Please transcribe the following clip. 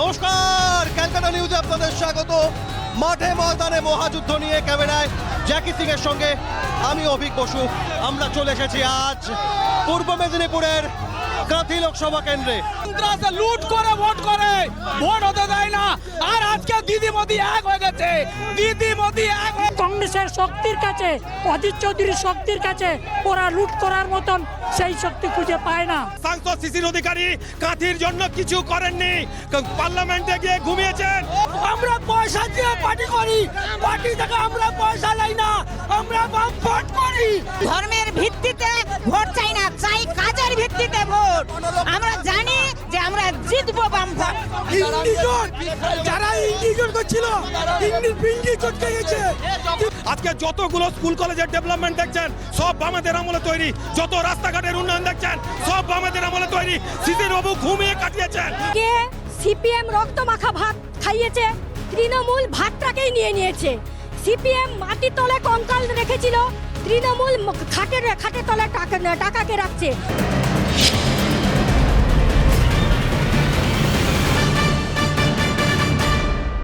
নমস্কার ক্যালকাটা নিউজে আপনাদের স্বাগত। মাঠে ময়দানে মহাযুদ্ধ নিয়ে ক্যামেরায় জ্যাকি সিং এর সঙ্গে আমি অভিক বসু। আমরা চলে এসেছি আজ পূর্ব মেদিনীপুরের কাঁথি লোকসভা কেন্দ্রে। লুট করে, ভোট করে। ভোট দিদি মোদি এক হয়ে গেছে। দিদি মোদি এক কংগ্রেসের শক্তির কাছে অজিত চৌধুরীর শক্তির কাছে ওরা লুট করার মতন সেই শক্তি খুঁজে পায় না। সাংসদ শিশির অধিকারী কাঁথির জন্য কিছু করেননি। পার্লামেন্টে গিয়ে ঘুমিয়েছেন। আমরা পয়সা দিয়ে পার্টি করি। পার্টি থেকে আমরা পয়সা লাই না। আমরা ভোট করি। ধর্মের ভিত্তিতে ভোট চাই না চাই কাজের ভিত্তিতে ভোট। আমরা জানি যে আমরা জিতবো যারা ইন্ডিকেট করছিল ইন্ডিকেট করতে গেছে। আজকে যতগুলো স্কুল কলেজের ডেভেলপমেন্ট দেখছেন সব বামেদের আমলে তৈরি। যত রাস্তাঘাটের উন্নয়ন দেখছেন সব বামেদের আমলে তৈরি। শিশির বাবু ঘুমিয়ে কাটিয়েছেন। কে সিপিএম রক্ত মাখা ভাত খাইয়েছে তৃণমূল ভাতটাকেই নিয়ে নিয়েছে। সিপিএম মাটির তলে কঙ্কাল রেখেছিল তৃণমূল খাটের খাটের তলে টাকা টাকাকে রাখছে।